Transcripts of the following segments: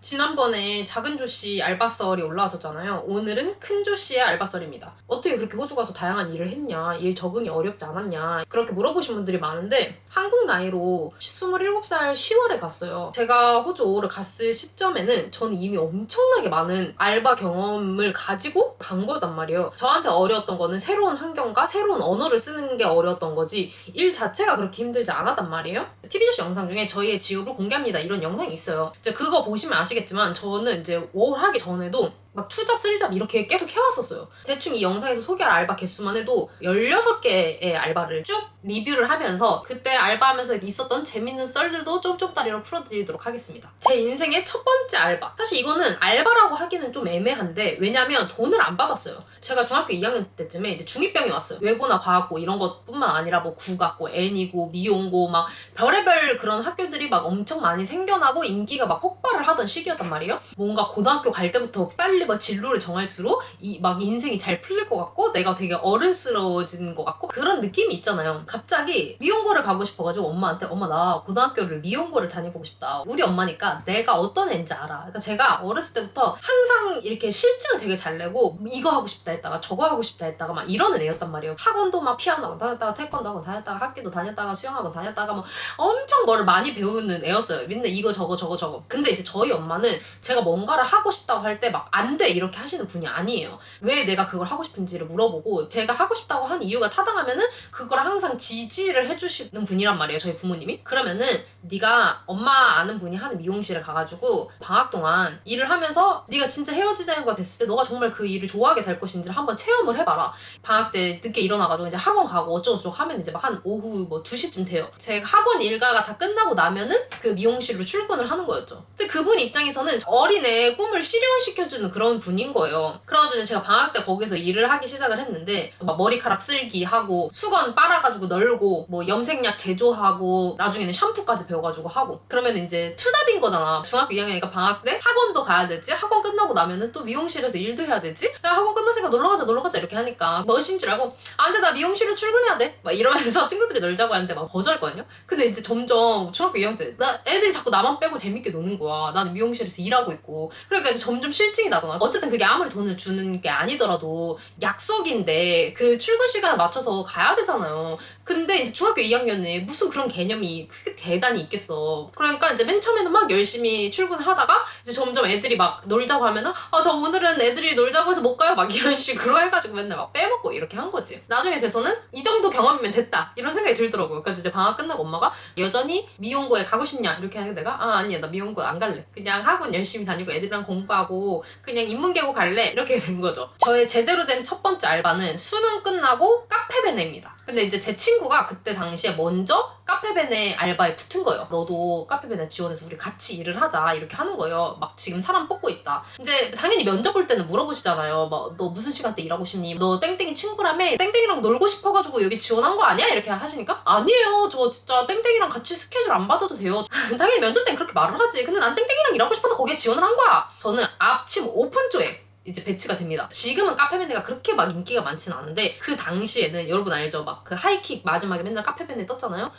지난번에 작은 조씨 알바썰이 올라왔었잖아요. 오늘은 큰 조씨의 알바썰입니다. 어떻게 그렇게 호주 가서 다양한 일을 했냐, 일 적응이 어렵지 않았냐, 그렇게 물어보신 분들이 많은데, 한국 나이로 27살 10월에 갔어요. 제가 호주 5월을 갔을 시점에는 저는 이미 엄청나게 많은 알바 경험을 가지고 간 거단 말이에요. 저한테 어려웠던 거는 새로운 환경과 새로운 언어를 쓰는 게 어려웠던 거지, 일 자체가 그렇게 힘들지 않았단 말이에요. TV조씨 영상 중에 저희의 직업을 공개합니다. 이런 영상이 있어요. 이제 그거 보시면 아시 겠지만 저는 이제 5월 하기 전에도 막 투잡, 쓰리잡 이렇게 계속 해왔었어요. 대충 이 영상에서 소개할 알바 개수만 해도 16개의 알바를 쭉 리뷰를 하면서 그때 알바하면서 있었던 재밌는 썰들도 쫌쫌다리로 풀어드리도록 하겠습니다. 제 인생의 첫 번째 알바. 사실 이거는 알바라고 하기는 좀 애매한데 왜냐면 돈을 안 받았어요. 제가 중학교 2학년 때쯤에 이제 중2병이 왔어요. 외고나 과학고 이런 것뿐만 아니라 뭐 국악고, 애니고, 미용고 막 별의별 그런 학교들이 막 엄청 많이 생겨나고 인기가 막 폭발을 하던 시기였단 말이에요. 뭔가 고등학교 갈 때부터 빨리 막 진로를 정할수록 이 막 인생이 잘 풀릴 것 같고 내가 되게 어른스러워지는 것 같고 그런 느낌이 있잖아요. 갑자기 미용고를 가고 싶어가지고 엄마한테 엄마 나 고등학교를 미용고를 다녀보고 싶다. 우리 엄마니까 내가 어떤 애인지 알아. 그러니까 제가 어렸을 때부터 항상 이렇게 실증을 되게 잘 내고 이거 하고 싶다 했다가 저거 하고 싶다 했다가 막 이러는 애였단 말이에요. 학원도 막 피아노 다녔다가 태권도 학원 다녔다가 학기도 다녔다가 수영학원 다녔다가 뭐 엄청 뭐를 많이 배우는 애였어요. 맨날 이거 저거 저거 저거. 근데 이제 저희 엄마는 제가 뭔가를 하고 싶다고 할 때 막안 돼 이렇게 하시는 분이 아니에요. 왜 내가 그걸 하고 싶은지를 물어보고 제가 하고 싶다고 한 이유가 타당하면은 그걸 항상 지지를 해주시는 분이란 말이에요. 저희 부모님이. 그러면은 네가 엄마 아는 분이 하는 미용실에 가가지고 방학 동안 일을 하면서 네가 진짜 헤어 디자이너가 됐을 때 너가 정말 그 일을 좋아하게 될 것인지를 한번 체험을 해봐라. 방학 때 늦게 일어나가지고 이제 학원 가고 어쩌고저쩌고 하면 이제 막 한 오후 뭐 2시쯤 돼요. 제가 학원 일과가 다 끝나고 나면은 그 미용실로 출근을 하는 거였죠. 근데 그분 입장에서는 어린애의 꿈을 실현시켜주는 그런 분인 거예요. 그래가지고 제가 방학 때 거기서 일을 하기 시작을 했는데 막 머리카락 쓸기 하고 수건 빨아가지고 널고 뭐 염색약 제조하고 나중에는 샴푸까지 배워가지고 하고 그러면 이제 투잡인 거잖아. 중학교 2학년이니까 방학 때 학원도 가야 되지. 학원 끝나고 나면은 또 미용실에서 일도 해야 되지. 야 학원 끝났으니까 놀러가자 놀러가자 이렇게 하니까 멋인 줄 알고 안돼 나 미용실로 출근해야 돼. 막 이러면서 친구들이 놀자고 하는데 막 거절했거든요. 근데 이제 점점 중학교 2학년 때 나 애들이 자꾸 나만 빼고 재밌게 노는 거야. 나는 미용실에서 일하고 있고. 그러니까 이제 점점 실증이 나잖아. 어쨌든 그게 아무리 돈을 주는 게 아니더라도 약속인데 그 출근 시간에 맞춰서 가야 되잖아요. 근데 이제 중학교 2학년에 무슨 그런 개념이 크게 대단히 있겠어. 그러니까 이제 맨 처음에는 막 열심히 출근하다가 이제 점점 애들이 막 놀자고 하면은 아 저 오늘은 애들이 놀자고 해서 못 가요 막 이런 식으로 해가지고 맨날 막 빼먹고 이렇게 한 거지. 나중에 돼서는 이 정도 경험이면 됐다 이런 생각이 들더라고요. 그래서 이제 방학 끝나고 엄마가 여전히 미용고에 가고 싶냐 이렇게 하니까 내가 아 아니야 나 미용고 안 갈래. 그냥 학원 열심히 다니고 애들이랑 공부하고 그냥 인문계고 갈래 이렇게 된 거죠. 저의 제대로 된 첫 번째 알바는 수능 끝나고 카페베네입니다. 근데 이제 제 친구가 그때 당시에 먼저 카페베네 알바에 붙은 거예요. 너도 카페베네 지원해서 우리 같이 일을 하자 이렇게 하는 거예요. 막 지금 사람 뽑고 있다. 이제 당연히 면접 볼 때는 물어보시잖아요. 막 너 무슨 시간대 일하고 싶니? 너 땡땡이 친구라며 땡땡이랑 놀고 싶어가지고 여기 지원한 거 아니야? 이렇게 하시니까 아니에요. 저 진짜 땡땡이랑 같이 스케줄 안 받아도 돼요. 당연히 면접 땐 그렇게 말을 하지. 근데 난 땡땡이랑 일하고 싶어서 거기에 지원을 한 거야. 저는 앞침 오픈조에 이제 배치가 됩니다. 지금은 카페베네가 그렇게 막 인기가 많지는 않은데 그 당시에는 여러분 알죠? 막 그 하이킥 마지막에 맨날 카페베네 떴잖아요.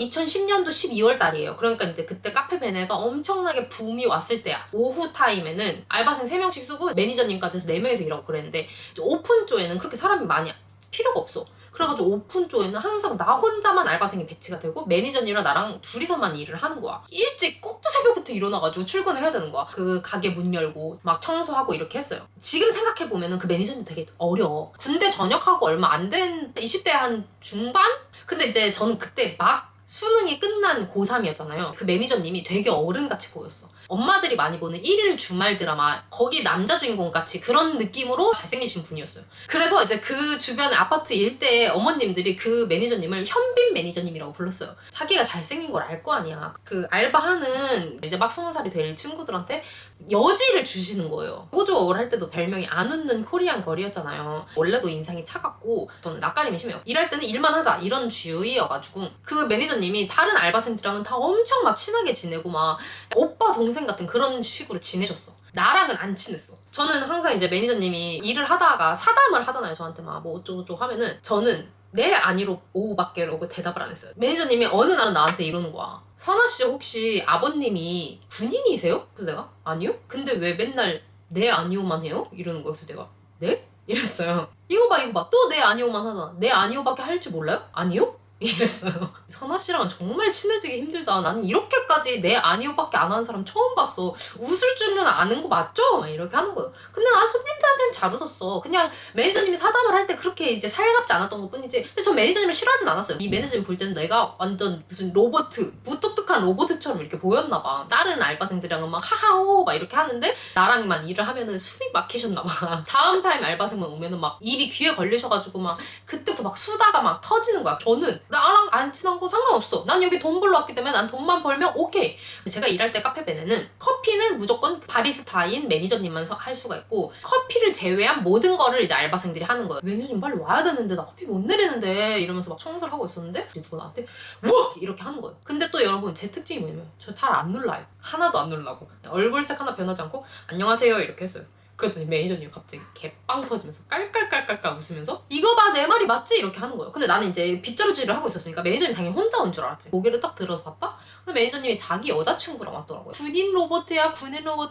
2010년도 12월 달이에요. 그러니까 이제 그때 카페베네가 엄청나게 붐이 왔을 때야. 오후 타임에는 알바생 3명씩 쓰고 매니저님까지 해서 4명이서 일하고 그랬는데 오픈조에는 그렇게 사람이 많이 필요가 없어. 그래가지고 오픈조에는 항상 나 혼자만 알바생이 배치가 되고 매니저님이랑 나랑 둘이서만 일을 하는 거야. 일찍 꼭두 새벽부터 일어나가지고 출근을 해야 되는 거야. 그 가게 문 열고 막 청소하고 이렇게 했어요. 지금 생각해보면은 그 매니저님 되게 어려워. 군대 전역하고 얼마 안 된 20대 한 중반? 근데 이제 저는 그때 막 수능이 끝난 고3이었잖아요. 그 매니저님이 되게 어른같이 보였어. 엄마들이 많이 보는 일일 주말 드라마, 거기 남자 주인공 같이 그런 느낌으로 잘생기신 분이었어요. 그래서 이제 그 주변 아파트 일대의 어머님들이 그 매니저님을 현빈 매니저님이라고 불렀어요. 자기가 잘생긴 걸 알 거 아니야. 그 알바하는 이제 막 스무 살이 될 친구들한테 여지를 주시는 거예요. 호주어를 할 때도 별명이 안 웃는 코리안 걸이었잖아요. 원래도 인상이 차갑고 저는 낯가림이 심해요. 일할 때는 일만 하자 이런 주의여가지고 그 매니저님이 다른 알바생들이랑은 다 엄청 막 친하게 지내고 막 오빠 동생 같은 그런 식으로 지내셨어. 나랑은 안 친했어. 저는 항상 이제 매니저님이 일을 하다가 사담을 하잖아요. 저한테 막 뭐 어쩌고저쩌고 하면은 저는 네 아니로 오밖에 라고 대답을 안 했어요. 매니저님이 어느 날은 나한테 이러는 거야. 선아 씨 혹시 아버님이 군인이세요? 그래서 내가 아니요. 근데 왜 맨날 네 아니오만 해요? 이러는 거였어 내가 네? 이랬어요. 이거 봐 이거 봐 또 네 아니오만 하잖아. 네 아니오밖에 할 줄 몰라요? 아니요? 이랬어요. 선아 씨랑은 정말 친해지기 힘들다. 나는 이렇게까지 내 아니오밖에 안 하는 사람 처음 봤어. 웃을 줄은 아는 거 맞죠? 막 이렇게 하는 거예요. 근데 나 손님들한테는 잘 웃었어. 그냥 매니저님이 사담을 할 때 그렇게 이제 살갑지 않았던 것 뿐이지. 근데 전 매니저님을 싫어하진 않았어요. 이 매니저님 볼 때는 내가 완전 무슨 로버트, 무뚝뚝한 로버트처럼 이렇게 보였나 봐. 다른 알바생들이랑은 막 하하호 막 이렇게 하는데 나랑만 일을 하면은 숨이 막히셨나 봐. 다음 타임 알바생만 오면은 막 입이 귀에 걸리셔가지고 막 그때부터 막 수다가 막 터지는 거야. 저는 나랑 안 친한 거 상관없어. 난 여기 돈 벌러 왔기 때문에 난 돈만 벌면 오케이. 제가 일할 때 카페 베네는 커피는 무조건 바리스타인 매니저님만 서- 할 수가 있고 커피를 제외한 모든 거를 이제 알바생들이 하는 거예요. 매니저님 빨리 와야 되는데 나 커피 못 내리는데 이러면서 막 청소를 하고 있었는데 이제 누가 나한테 뭐 이렇게 하는 거예요. 근데 또 여러분 제 특징이 뭐냐면 저 잘 안 놀라요. 하나도 안 놀라고 얼굴색 하나 변하지 않고 안녕하세요 이렇게 했어요. 그랬더니 매니저님이 갑자기 개빵 터지면서 깔깔깔깔깔 웃으면서 이거 봐 내 말이 맞지? 이렇게 하는 거예요. 근데 나는 이제 빗자루질을 하고 있었으니까 매니저님 당연히 혼자 온 줄 알았지. 고개를 딱 들어서 봤다? 근데 매니저님이 자기 여자친구랑 왔더라고요. 군인 로봇이야 군인 로봇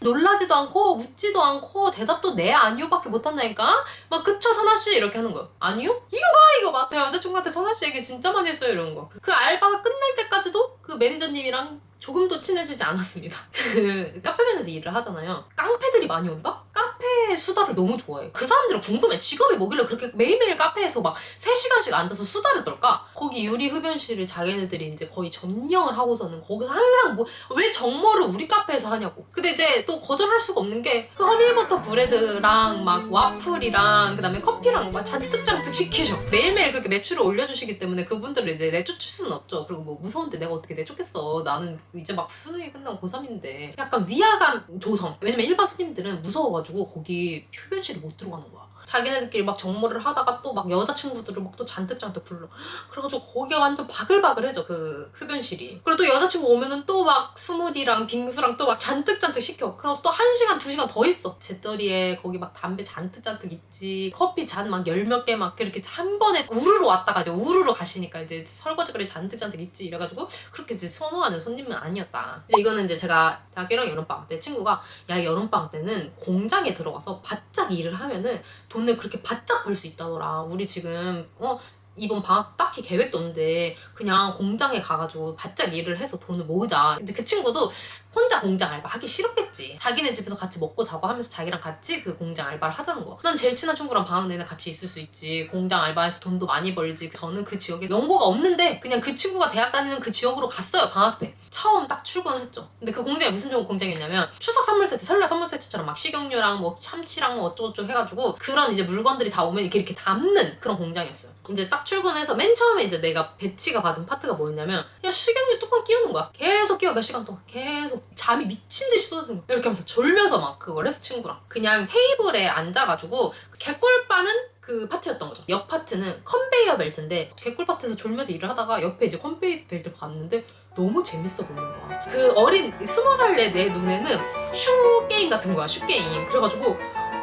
놀라지도 않고 웃지도 않고 대답도 네 아니요밖에 못한다니까? 막 그쵸 선아씨 이렇게 하는 거예요. 아니요? 이거 봐 이거 봐. 제가 여자친구한테 선아씨 얘기 진짜 많이 했어요 이런 거. 그 알바가 끝날 때까지도 그 매니저님이랑 조금도 친해지지 않았습니다. 그 카페맨에서 일을 하잖아요. 깡패들이 많이 온다? 카페 수다를 너무 좋아해. 그 사람들은 궁금해. 직업이 뭐길래 그렇게 매일매일 카페에서 막 3시간씩 앉아서 수다를 떨까? 거기 유리 흡연실을 자기네들이 이제 거의 점령을 하고서는 거기서 항상 뭐, 왜 정모를 우리 카페에서 하냐고. 근데 이제 또 거절할 수가 없는 게 그 허니버터 브레드랑 막 와플이랑 그 다음에 커피랑 막 잔뜩 잔뜩 시키셔. 매일매일 그렇게 매출을 올려주시기 때문에 그분들을 이제 내쫓을 수는 없죠. 그리고 뭐 무서운데 내가 어떻게 내쫓겠어. 나는 이제 막 수능이 끝나고 고3인데 약간 위화감 조성. 왜냐면 일반 손님들은 무서워가지고 거기 흡연실에 못 들어가는 거야. 자기네들끼리 막 정모를 하다가 또 막 여자친구들을 막 또 잔뜩 잔뜩 불러. 그래가지고 거기가 완전 바글바글해져 그 흡연실이. 그리고 또 여자친구 오면은 또 막 스무디랑 빙수랑 또 막 잔뜩 잔뜩 시켜. 그래가지고 또한 시간 두 시간 더 있어. 제떨이에 거기 막 담배 잔뜩 잔뜩 있지. 커피 잔 막 열 몇 개 막 이렇게 한 번에 우르르 왔다가 이제 우르르 가시니까 이제 설거지거리 잔뜩 잔뜩 있지. 이래가지고 그렇게 이제 선호하는 손님은 아니었다. 이제 이거는 이제 제가 대학교랑 여름방학 때 친구가 야 여름방학 때는 공장에 들어가서 바짝 일을 하면은 돈을 그렇게 바짝 벌 수 있다더라. 우리 지금 어 이번 방학 딱히 계획도 없는데 그냥 공장에 가가지고 바짝 일을 해서 돈을 모으자. 근데 그 친구도 혼자 공장 알바 하기 싫었겠지. 자기네 집에서 같이 먹고 자고 하면서 자기랑 같이 그 공장 알바를 하자는 거야. 난 제일 친한 친구랑 방학 내내 같이 있을 수 있지. 공장 알바해서 돈도 많이 벌지. 저는 그 지역에 연고가 없는데 그냥 그 친구가 대학 다니는 그 지역으로 갔어요. 방학 때. 처음 딱 출근을 했죠. 근데 그 공장이 무슨 좋은 공장이었냐면 추석 선물 세트, 설날 선물 세트처럼 막 식용유랑 뭐 참치랑 뭐 어쩌고저쩌고 해가지고 그런 이제 물건들이 다 오면 이렇게 이렇게 담는 그런 공장이었어요. 이제 딱 출근해서 맨 처음에 이제 내가 배치가 받은 파트가 뭐였냐면 그냥 식용유 뚜껑 끼우는 거야. 계속 끼워 몇 시간 동안 계속 잠이 미친 듯이 쏟아지는 거야. 이렇게 하면서 졸면서 막 그걸 했어 친구랑. 그냥 테이블에 앉아가지고 개꿀 빠는 그 파트였던 거죠. 옆 파트는 컨베이어 벨트인데 개꿀 파트에서 졸면서 일을 하다가 옆에 이제 컨베이어 벨트 봤는데 너무 재밌어 보이는 거야. 그 어린 스무 살의 내 눈에는 슈 게임 같은 거야. 슈 게임. 그래가지고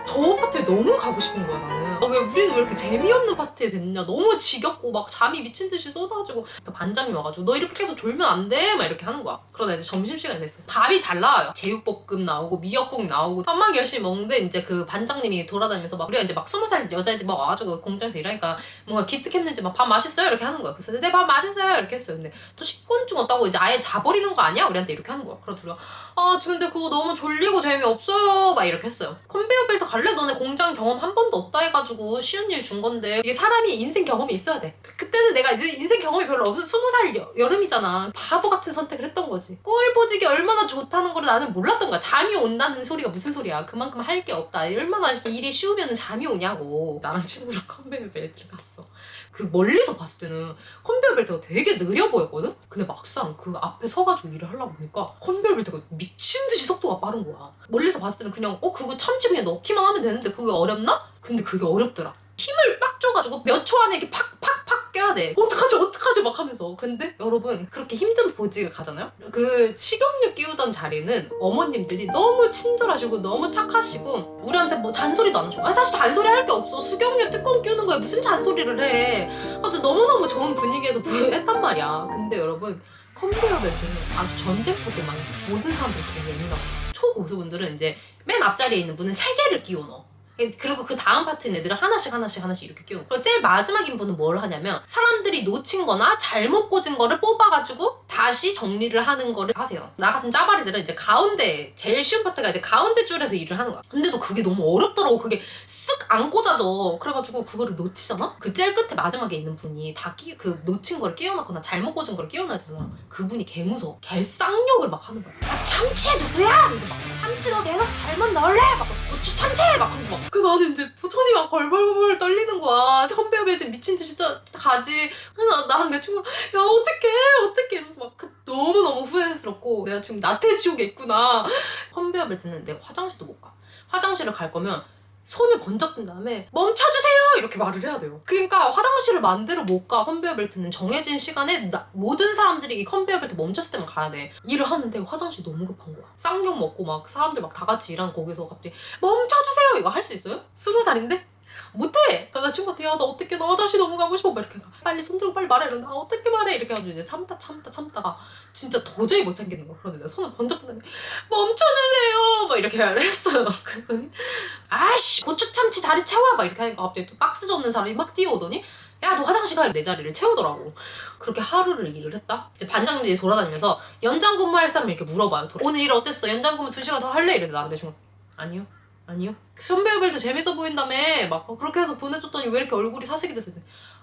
저 파트에 너무 가고 싶은 거야 나는. 아, 왜 우리는 왜 이렇게 재미없는 파트에 됐냐. 너무 지겹고 막 잠이 미친 듯이 쏟아지고 반장이 와가지고 너 이렇게 계속 졸면 안 돼. 막 이렇게 하는 거야. 그러다 이제 점심시간이 됐어. 밥이 잘 나와요. 제육볶음 나오고 미역국 나오고 밥만 열심히 먹는데 이제 그 반장님이 돌아다니면서 막 우리가 이제 막 스무 살 여자애들 막 와가지고 공장에서 일하니까 뭔가 기특했는지 막 밥 맛있어요 이렇게 하는 거야. 그래서 네밥 맛있어요 이렇게 했어요. 근데 또 식곤증 없다고 이제 아예 자버리는 거 아니야? 우리한테 이렇게 하는 거야. 그래서 우리가 아 근데 그거 너무 졸리고 재미없어요 막 이렇게 했어요. 컨베이어 벨트 갈래? 너네 공장 경험 한 번도 없다 해가지고 쉬운 일 준 건데 이게 사람이 인생 경험이 있어야 돼. 그때는 내가 이제 인생 경험이 별로 없어 스무 살 여- 여름이잖아. 바보 같은 선택을 했던 거지. 꿀 보직이 얼마나 좋다는 걸 나는 몰랐던 거야. 잠이 온다는 소리가 무슨 소리야. 그만큼 할 게 없다. 얼마나 일이 쉬우면 잠이 오냐고. 나랑 친구랑 컨베이어 벨트를 갔어. 그 멀리서 봤을 때는 컨베이어 벨트가 되게 느려 보였거든? 근데 막상 그 앞에 서가지고 일을 하려고 보니까 컨베이어 벨트가 미친 듯이 속도가 빠른 거야. 멀리서 봤을 때는 그냥 어 그거 참치 그냥 넣기만 하면 되는데 그게 어렵나? 근데 그게 어렵더라. 힘을 빡 줘가지고 몇 초 안에 이렇게 팍팍팍 껴야 돼. 어떡하지 어떡하지 막 하면서. 근데 여러분 그렇게 힘든 보직을 가잖아요. 그 식용유 끼우던 자리는 어머님들이 너무 친절하시고 너무 착하시고 우리한테 뭐 잔소리도 안 하시고. 아 사실 잔소리 할 게 없어. 수경유 뚜껑 끼우는 거에 무슨 잔소리를 해. 아주 너무너무 좋은 분위기에서 했단 말이야. 근데 여러분 컨베이어 벨트는 아주 전쟁포대만 모든 사람들이 되게 예민하고 초고수분들은 이제 맨 앞자리에 있는 분은 세 개를 끼워 넣어. 그리고 그 다음 파트는 애들은 하나씩 하나씩 하나씩 이렇게 끼우고 그리고 제일 마지막 인 분은 뭘 하냐면 사람들이 놓친 거나 잘못 꽂은 거를 뽑아가지고 다시 정리를 하는 거를 하세요. 나 같은 짜바리들은 이제 가운데 제일 쉬운 파트가 이제 가운데 줄에서 일을 하는 거야. 근데도 그게 너무 어렵더라고. 그게 쓱 안 꽂아져. 그래가지고 그거를 놓치잖아? 그 제일 끝에 마지막에 있는 분이 다 끼 그 놓친 거를 끼워놓거나 잘못 꽂은 거를 끼워놔야 되잖아. 그분이 개 무서워. 개 쌍욕을 막 하는 거야. 아, 참치 누구야? 그래서 막 참치 너 내가 잘못 넣을래? 막 고추 참치 막 하면서 막그 나는 이제 손이 막 벌벌벌 떨리는 거야. 벨트 미친 듯이 떠- 가지. 그래서 나랑 내 친구가 야 어떡해 어떡해. 이러면서 막 그- 너무너무 후회스럽고 내가 지금 나태지옥에 있구나. 벨트는 내가 화장실도 못 가. 화장실을 갈 거면 손을 번쩍 든 다음에 멈춰주세요! 이렇게 말을 해야 돼요. 그러니까 화장실을 만대로 못 가 컨베이어 벨트는 정해진 시간에 나- 모든 사람들이 이 컨베이어 벨트 멈췄을 때만 가야 돼. 일을 하는데 화장실 너무 급한 거야. 쌍욕 먹고 막 사람들 막 다 같이 일하는 거기서 갑자기 멈춰주세요! 이거 할 수 있어요? 스무 살인데? 못해! 그래서 나 친구한테 야나 어떻게 나 화장실 너무 가고 싶어? 막 이렇게 빨리 손 들고 빨리 말해! 이러는데 아 어떻게 말해! 이렇게 해가지고 이제 참다 참다 참다가 진짜 도저히 못 참겠는 거야. 내가 손을 번쩍 든 다음에 멈춰주세요! 막 이렇게 했어요. 그랬더니 아씨 고추 참치 자리 채워 막 이렇게 하니까 갑자기 또 박스 접는 사람이 막 뛰어오더니 야 너 화장실 가내 자리를 채우더라고. 그렇게 하루를 일을 했다? 이제 반장님들이 돌아다니면서 연장 근무할 사람 이렇게 물어봐요 오늘 일 어땠어? 연장 근무 2시간 더 할래? 이랬는데 나한테 중간 아니요 아니요. 선배우별도 재밌어 보인다며. 막 그렇게 해서 보내줬더니 왜 이렇게 얼굴이 사색이 됐어?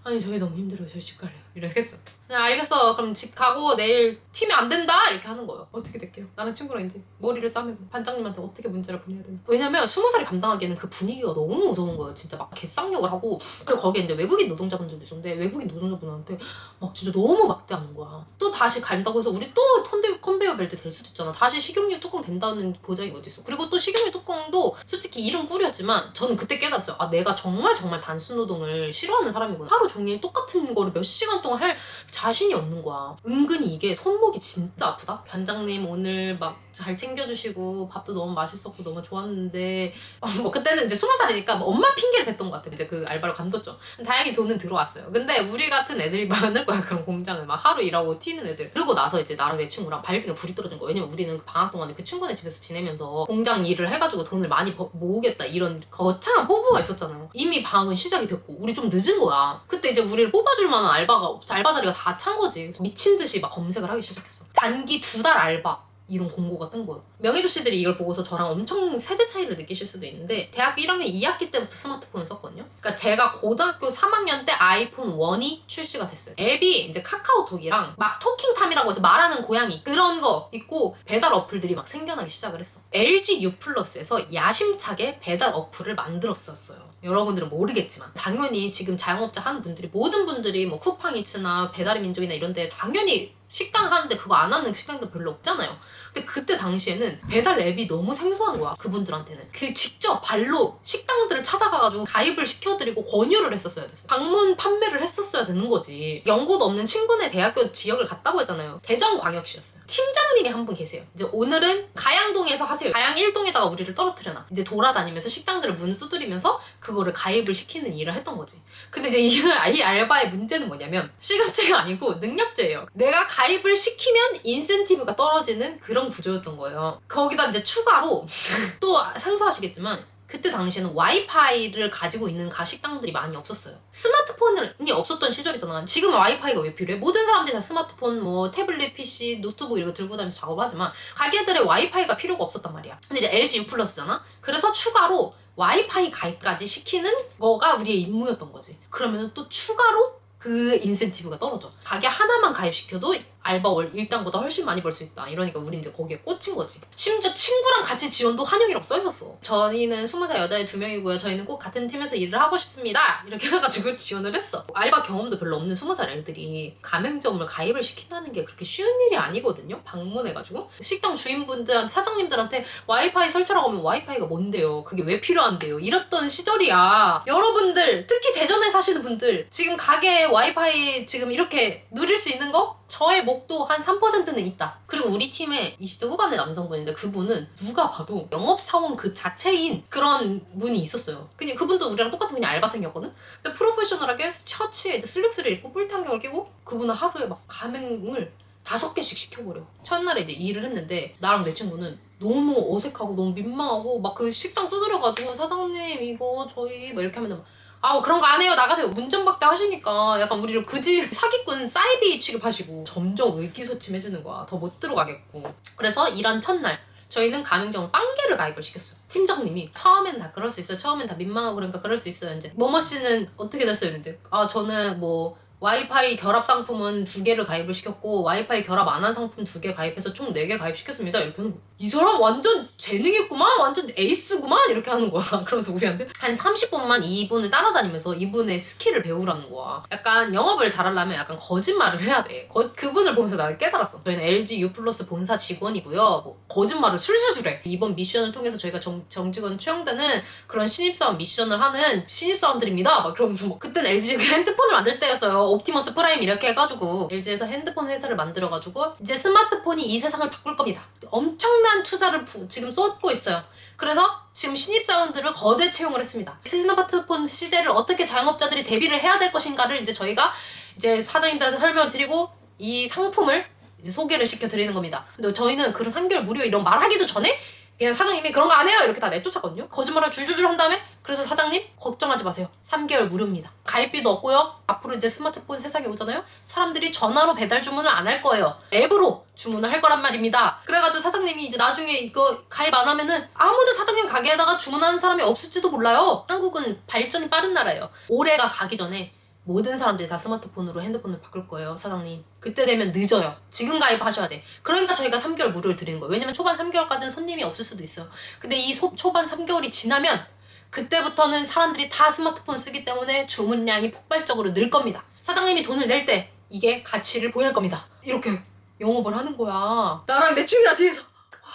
아니 저희 너무 힘들어요. 저희 집 갈래요 이렇게 했어 그냥 알겠어. 그럼 집 가고 내일 튀면 안 된다? 이렇게 하는 거예요. 어떻게 될게요? 나랑 친구랑 이제 머리를 싸매고 반장님한테 어떻게 문제를 보내야 되나. 왜냐면 스무 살이 감당하기에는 그 분위기가 너무 무서운 거예요. 진짜 막 개쌍욕을 하고. 그리고 거기에 이제 외국인 노동자분들도 있었는데 외국인 노동자분한테 막 진짜 너무 막대하는 거야. 또 다시 간다고 해서 우리 또 컨베, 컨베이어 벨트 될 수도 있잖아. 다시 식용유 뚜껑 된다는 보장이 어디 있어? 그리고 또 식용유 뚜껑도 솔직히 이름 꾸렸지만 저는 그때 깨달았어요. 아 내가 정말 정말 단순 노동을 싫어하는 사람이구나. 하루 종일 똑같은 거를 몇 시간 동안 할 자신이 없는 거야. 은근히 이게 손목이 진짜 아프다? 반장님 오늘 막잘 챙겨주시고 밥도 너무 맛있었고 너무 좋았는데 어, 뭐 그때는 이제 스무 살이니까 뭐 엄마 핑계를 댔던 것 같아 이제 그 알바를 관뒀죠. 다행히 돈은 들어왔어요. 근데 우리 같은 애들이 많을 거야 그런 공장을 막 하루 일하고 튀는 애들. 그러고 나서 이제 나랑 내 친구랑 발등에 불이 떨어진 거야 왜냐면 우리는 그 방학 동안에 그 친구네 집에서 지내면서 공장 일을 해가지고 돈을 많이 버- 모으겠다 이런 거창한 포부가 있었잖아요. 이미 방학은 시작이 됐고 우리 좀 늦은 거야. 그때 이제 우리를 뽑아줄 만한 알바가 알바 자리가 다 찬 거지. 미친 듯이 막 검색을 하기 시작했어. 단기 두 달 알바 이런 공고가 뜬 거예요. 명예도씨들이 이걸 보고서 저랑 엄청 세대 차이를 느끼실 수도 있는데 대학교 1학년 2학기 때부터 스마트폰을 썼거든요. 그러니까 제가 고등학교 3학년 때 아이폰 1이 출시가 됐어요. 앱이 이제 카카오톡이랑 막 토킹탐이라고 해서 말하는 고양이 그런 거 있고 배달 어플들이 막 생겨나기 시작을 했어. LG U 플러스에서 야심차게 배달 어플을 만들었었어요. 여러분들은 모르겠지만 당연히 지금 자영업자 하는 분들이 모든 분들이 뭐 쿠팡이츠나 배달의 민족이나 이런 데 당연히 식당 하는데 그거 안 하는 식당들 별로 없잖아요. 근데 그때 당시에는 배달 앱이 너무 생소한 거야. 그분들한테는. 그 직접 발로 식당들을 찾아가가지고 가입을 시켜드리고 권유를 했었어야 됐어. 방문 판매를 했었어야 되는 거지. 연고도 없는 친구네 대학교 지역을 갔다고 했잖아요. 대전광역시였어요. 팀장님이 한 분 계세요. 이제 오늘은 가양동에서 하세요. 가양 1동에다가 우리를 떨어뜨려놔. 이제 돌아다니면서 식당들을 문 두드리면서 그거를 가입을 시키는 일을 했던 거지. 근데 이제 이, 이 알바의 문제는 뭐냐면 시급제가 아니고 능력제예요. 내가 가입을 시키면 인센티브가 떨어지는 그런 구조였던 거예요. 거기다 이제 추가로 또 생소하시겠지만 그때 당시에는 와이파이를 가지고 있는 가식당들이 많이 없었어요. 스마트폰이 없었던 시절이잖아. 지금 와이파이가 왜 필요해? 모든 사람들이 다 스마트폰, 뭐 태블릿, PC, 노트북 이런 거 들고 다니면서 작업하지만 가게들의 와이파이가 필요가 없었단 말이야. 근데 이제 LG U 플러스잖아. 그래서 추가로 와이파이 가입까지 시키는 거가 우리의 임무였던 거지. 그러면 또 추가로 그 인센티브가 떨어져. 가게 하나만 가입시켜도 알바 월 일당보다 훨씬 많이 벌 수 있다. 이러니까 우리 이제 거기에 꽂힌 거지. 심지어 친구랑 같이 지원도 환영이라고 써있었어. 저희는 20살 여자애 두 명이고요. 저희는 꼭 같은 팀에서 일을 하고 싶습니다. 이렇게 해가지고 지원을 했어. 알바 경험도 별로 없는 20살 애들이 가맹점을 가입을 시킨다는 게 그렇게 쉬운 일이 아니거든요. 방문해가지고. 식당 주인분들, 사장님들한테 와이파이 설치라고 하면 와이파이가 뭔데요? 그게 왜 필요한데요? 이랬던 시절이야. 여러분들, 특히 대전에 사시는 분들, 지금 가게에 와이파이 지금 이렇게 누릴 수 있는 거 저의 목도 한 3%는 있다. 그리고 우리 팀에 20대 후반의 남성분인데 그분은 누가 봐도 영업사원 그 자체인 그런 분이 있었어요. 그냥 그분도 우리랑 똑같은 그냥 알바생이었거든? 근데 프로페셔널하게 셔츠에 이제 슬랙스를 입고 뿔탄경을 끼고 그분은 하루에 막 가맹을 다섯 개씩 시켜버려. 첫날에 이제 일을 했는데 나랑 내 친구는 너무 어색하고 너무 민망하고 막 그 식당 두드려가지고 사장님 이거 저희 뭐 이렇게 하면 아우 그런 거 안 해요. 나가세요 문전박대 하시니까 약간 우리를 그지 사기꾼 사이비 취급하시고 점점 의기소침해지는 거야. 더 못 들어가겠고. 그래서 일한 첫날 저희는 가맹점 빵개를 가입을 시켰어요. 팀장님이 처음엔 다 그럴 수 있어요. 처음엔 다 민망하고 그러니까 그럴 수 있어요. 이제 뭐뭐 씨는 어떻게 됐어요? 근데 아 저는 뭐 와이파이 결합 상품은 두 개를 가입을 시켰고 와이파이 결합 안 한 상품 두 개 가입해서 총 네 개 가입시켰습니다. 이렇게 하는 거야 이 사람 완전 재능 있구만 완전 에이스구만 이렇게 하는 거야. 그러면서 우리한테 한 30분만 이분을 따라다니면서 이분의 스킬을 배우라는 거야. 약간 영업을 잘하려면 약간 거짓말을 해야 돼. 거- 그분을 보면서 나를 깨달았어. 저희는 LG U 플러스 본사 직원이고요. 뭐 거짓말을 술술술해. 이번 미션을 통해서 저희가 정, 정직원 채용되는 그런 신입사원 미션을 하는 신입사원들입니다. 막 그러면서 뭐 그때는 LG 핸드폰을 만들 때였어요. 옵티머스 프라임 이렇게 해가지고 LG에서 핸드폰 회사를 만들어가지고 이제 스마트폰이 이 세상을 바꿀 겁니다 엄청난 투자를 부- 지금 쏟고 있어요 그래서 지금 신입사원들을 거대 채용을 했습니다. 스마트폰 시대를 어떻게 자영업자들이 대비를 해야 될 것인가를 이제 저희가 이제 사장님들한테 설명을 드리고 이 상품을 이제 소개를 시켜드리는 겁니다. 근데 저희는 그런 3개월 무료 이런 말 하기도 전에 그냥 사장님이 그런 거 안 해요 이렇게 다 내쫓았거든요. 거짓말을 줄줄줄 한 다음에 그래서 사장님 걱정하지 마세요. 3개월 무료입니다. 가입비도 없고요. 앞으로 이제 스마트폰 세상에 오잖아요. 사람들이 전화로 배달 주문을 안 할 거예요. 앱으로 주문을 할 거란 말입니다. 그래가지고 사장님이 이제 나중에 이거 가입 안 하면은 아무도 사장님 가게에다가 주문하는 사람이 없을지도 몰라요. 한국은 발전이 빠른 나라예요. 올해가 가기 전에 모든 사람들이 다 스마트폰으로 핸드폰을 바꿀 거예요, 사장님. 그때 되면 늦어요. 지금 가입하셔야 돼. 그러니까 저희가 3개월 무료를 드리는 거예요. 왜냐면 초반 3개월까지는 손님이 없을 수도 있어요. 근데 이 소- 초반 3개월이 지나면 그때부터는 사람들이 다 스마트폰 쓰기 때문에 주문량이 폭발적으로 늘 겁니다. 사장님이 돈을 낼 때 이게 가치를 보일 겁니다. 이렇게 영업을 하는 거야. 나랑 내 친구랑 뒤에서 와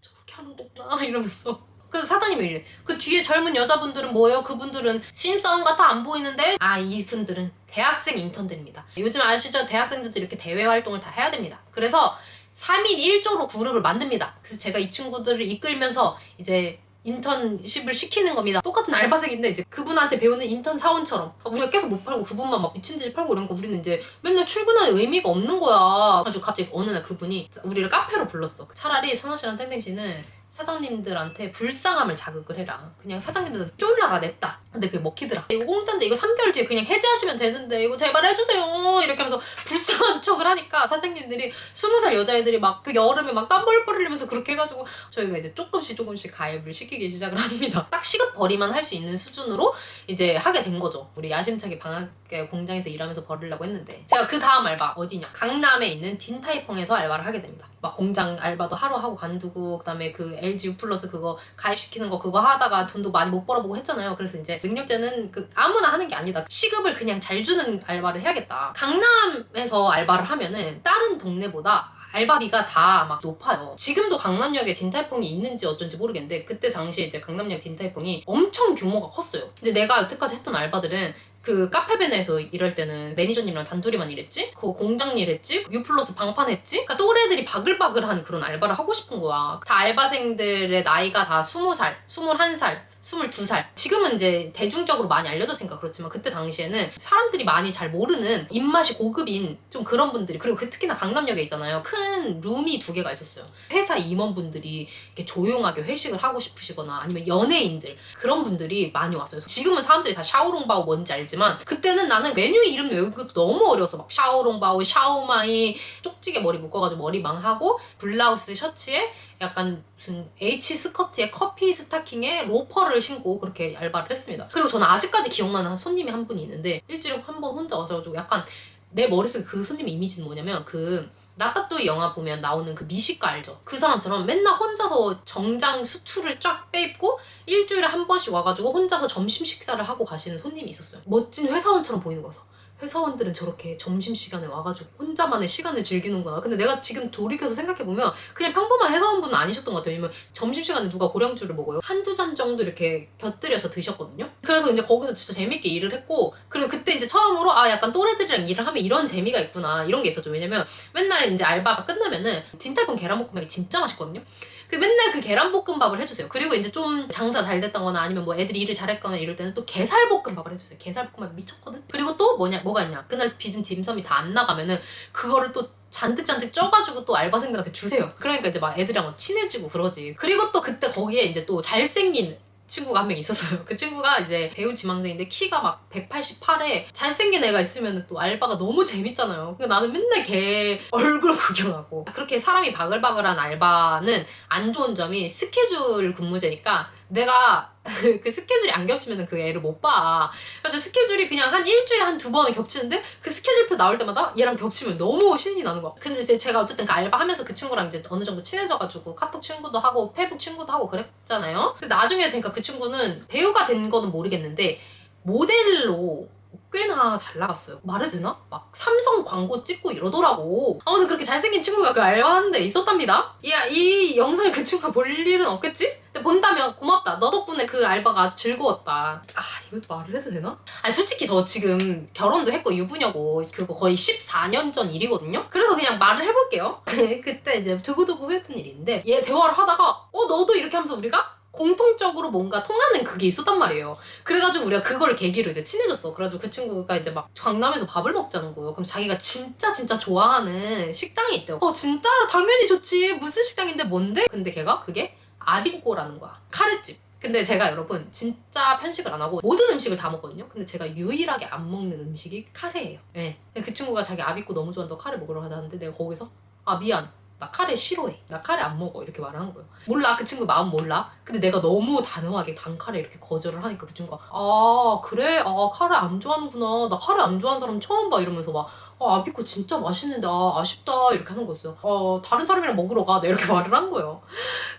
저렇게 하는 거구나 이러면서. 그래서 사장님이 이래. 그 뒤에 젊은 여자분들은 뭐예요? 그분들은 신입사원 같아 안 보이는데 아 이분들은 대학생 인턴들입니다. 요즘 아시죠? 대학생들도 이렇게 대외 활동을 다 해야 됩니다. 그래서 3일 1조로 그룹을 만듭니다. 그래서 제가 이 친구들을 이끌면서 이제 인턴십을 시키는 겁니다. 똑같은 알바생인데 이제 그분한테 배우는 인턴 사원처럼 우리가 계속 못 팔고 그분만 막 미친 듯이 팔고 이러니까 우리는 이제 맨날 출근하는 의미가 없는 거야. 그래가지고 갑자기 어느 날 그분이 우리를 카페로 불렀어. 차라리 선아 씨랑 땡땡 씨는 사장님들한테 불쌍함을 자극을 해라. 그냥 사장님들한테 쫄라라 냅다. 근데 그게 먹히더라. 이거 공짜인데 이거 3개월 뒤에 그냥 해지하시면 되는데 이거 제발 해주세요. 이렇게 하면서 불쌍한 척을 하니까 사장님들이 20살 여자애들이 막 그 여름에 막 땀벌벌 흘리면서 그렇게 해가지고 저희가 이제 조금씩 조금씩 가입을 시키기 시작을 합니다. 딱 시급 벌이만 할 수 있는 수준으로 이제 하게 된 거죠. 우리 야심차게 방학에 공장에서 일하면서 벌으려고 했는데 제가 그 다음 알바 어디냐? 강남에 있는 딘타이펑에서 알바를 하게 됩니다. 막 공장 알바도 하루 하고 관두고 그다음에 그 LG U 플러스 그거 가입시키는 거 그거 하다가 돈도 많이 못 벌어보고 했잖아요. 그래서 이제 능력자는 그 아무나 하는 게 아니다. 시급을 그냥 잘 주는 알바를 해야겠다. 강남에서 알바를 하면은 다른 동네보다 알바비가 다 막 높아요. 지금도 강남역에 딘타이퐁이 있는지 어쩐지 모르겠는데 그때 당시에 이제 강남역 딘타이퐁이 엄청 규모가 컸어요. 이제 내가 여태까지 했던 알바들은 그 카페벤에서 일할 때는 매니저님이랑 단둘이만 일했지? 그 공장 일했지? U 플러스 방판 했지? 그러니까 또래들이 바글바글한 그런 알바를 하고 싶은 거야. 다 알바생들의 나이가 다 20살, 21살, 22살. 지금은 이제 대중적으로 많이 알려졌으니까 그렇지만 그때 당시에는 사람들이 많이 잘 모르는 입맛이 고급인 좀 그런 분들이 그리고 그 특히나 강남역에 있잖아요. 큰 룸이 두 개가 있었어요. 회사 임원분들이 이렇게 조용하게 회식을 하고 싶으시거나 아니면 연예인들 그런 분들이 많이 왔어요. 지금은 사람들이 다 샤오롱바오 뭔지 알지만 그때는 나는 메뉴 이름 외우기도 너무 어려워서 막 샤오롱바오, 샤오마이 쪽지게 머리 묶어가지고 머리망하고 블라우스 셔츠에 약간 무슨 H 스커트에 커피 스타킹에 로퍼를 신고 그렇게 알바를 했습니다. 그리고 저는 아직까지 기억나는 한 손님이 한 분이 있는데 일주일에 한 번 혼자 와서가지고 약간 내 머릿속에 그 손님의 이미지는 뭐냐면 그 라따뚜이 영화 보면 나오는 그 미식가 알죠? 그 사람처럼 맨날 혼자서 정장 수트를 쫙 빼입고 일주일에 한 번씩 와가지고 혼자서 점심 식사를 하고 가시는 손님이 있었어요. 멋진 회사원처럼 보이는 거서 회사원들은 저렇게 점심시간에 와가지고 혼자만의 시간을 즐기는구나. 근데 내가 지금 돌이켜서 생각해보면 그냥 평범한 회사원분은 아니셨던 것 같아요. 왜냐면 점심시간에 누가 고량주를 먹어요? 한두 잔 정도 이렇게 곁들여서 드셨거든요. 그래서 이제 거기서 진짜 재밌게 일을 했고 그리고 그때 이제 처음으로 아 약간 또래들이랑 일을 하면 이런 재미가 있구나 이런 게 있었죠. 왜냐면 맨날 이제 알바가 끝나면은 진탈콘 계란볶음밥이 진짜 맛있거든요. 그 맨날 그 계란볶음밥을 해주세요. 그리고 이제 좀 장사 잘 됐다거나 아니면 뭐 애들이 일을 잘했거나 이럴 때는 또 게살볶음밥을 해주세요. 게살볶음밥 미쳤거든. 그리고 또 뭐냐 뭐가 있냐. 그날 빚은 딤섬이 다 안 나가면은 그거를 또 잔뜩잔뜩 쪄가지고 또 알바생들한테 주세요. 그러니까 이제 막 애들이랑 막 친해지고 그러지. 그리고 또 그때 거기에 이제 또 잘생긴 친구가 한 명 있었어요. 그 친구가 이제 배우 지망생인데 키가 막 188에 잘생긴 애가 있으면 또 알바가 너무 재밌잖아요. 그러니까 나는 맨날 걔 얼굴 구경하고. 그렇게 사람이 바글바글한 알바는 안 좋은 점이 스케줄 근무제니까 내가 그 스케줄이 안 겹치면 그 애를 못 봐. 그래서 스케줄이 그냥 한 일주일에 한 두번 겹치는데 그 스케줄표 나올 때마다 얘랑 겹치면 너무 신이 나는 거야. 근데 이제 제가 어쨌든 그 알바 하면서 그 친구랑 이제 어느 정도 친해져가지고 카톡 친구도 하고 페북 친구도 하고 그랬잖아요. 근데 나중에 되니까 그 친구는 배우가 된 거는 모르겠는데 모델로 꽤나 잘 나갔어요. 말해도 되나? 막 삼성 광고 찍고 이러더라고. 아무튼 그렇게 잘생긴 친구가 그 알바하는 데 있었답니다. 야, 이 영상을 그 친구가 볼 일은 없겠지? 근데 본다면 고맙다. 너 덕분에 그 알바가 아주 즐거웠다. 아, 이것도 말을 해도 되나? 아니, 솔직히 저 지금 결혼도 했고 유부녀고 그거 거의 14년 전 일이거든요? 그래서 그냥 말을 해볼게요. 그때 이제 두고두고 했던 일인데 얘 대화를 하다가 어, 너도 이렇게 하면서 우리가 공통적으로 뭔가 통하는 그게 있었단 말이에요. 그래가지고 우리가 그걸 계기로 이제 친해졌어. 그래가지고 그 친구가 이제 막 강남에서 밥을 먹자는 거예요. 그럼 자기가 진짜 진짜 좋아하는 식당이 있대요. 어 진짜 당연히 좋지. 무슨 식당인데 뭔데? 근데 걔가 그게 아비꼬라는 거야. 카레집. 근데 제가 여러분 진짜 편식을 안 하고 모든 음식을 다 먹거든요. 근데 제가 유일하게 안 먹는 음식이 카레예요. 예. 그 친구가 자기 아비꼬 너무 좋아한다고 카레 먹으러 가자는데 내가 거기서 아 미안. 나 카레 싫어해. 나 카레 안 먹어. 이렇게 말하는 거예요. 몰라. 그 친구 마음 몰라. 근데 내가 너무 단호하게 단 카레 이렇게 거절을 하니까 그 친구가 아 그래? 아 카레 안 좋아하는구나. 나 카레 안 좋아하는 사람 처음 봐. 이러면서 막 아, 아비코 진짜 맛있는데 아, 아쉽다 이렇게 하는 거였어요. 어 다른 사람이랑 먹으러 가. 내가 이렇게 말을 한 거예요.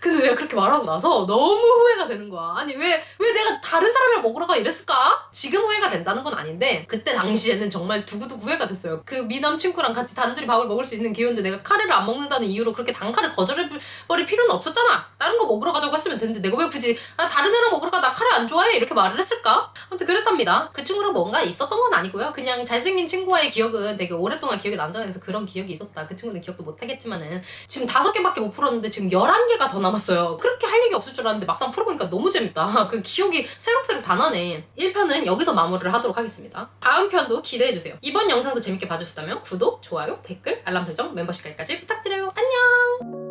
근데 내가 그렇게 말하고 나서 너무 후회가 되는 거야. 아니 왜 왜 내가 다른 사람이랑 먹으러 가 이랬을까? 지금 후회가 된다는 건 아닌데 그때 당시에는 정말 두고두고 후회가 됐어요. 그 미남 친구랑 같이 단둘이 밥을 먹을 수 있는 기회인데 내가 카레를 안 먹는다는 이유로 그렇게 단카를 거절해버릴 필요는 없었잖아. 다른 거 먹으러 가자고 했으면 됐는데 내가 왜 굳이 아, 다른 애랑 먹으러 가 나 카레 안 좋아해 이렇게 말을 했을까? 아무튼 그랬답니다. 그 친구랑 뭔가 있었던 건 아니고요. 그냥 잘생긴 친구와의 기억은 되게 오랫동안 기억에 남잖아요. 그래서 그런 기억이 있었다. 그 친구는 기억도 못하겠지만은 지금 다섯 개밖에 못 풀었는데 지금 11개가 더 남았어요. 그렇게 할 얘기 없을 줄 알았는데 막상 풀어보니까 너무 재밌다. 그 기억이 새록새록 다 나네. 1편은 여기서 마무리를 하도록 하겠습니다. 다음 편도 기대해주세요. 이번 영상도 재밌게 봐주셨다면 구독, 좋아요, 댓글, 알람 설정, 멤버십까지까지 부탁드려요. 안녕!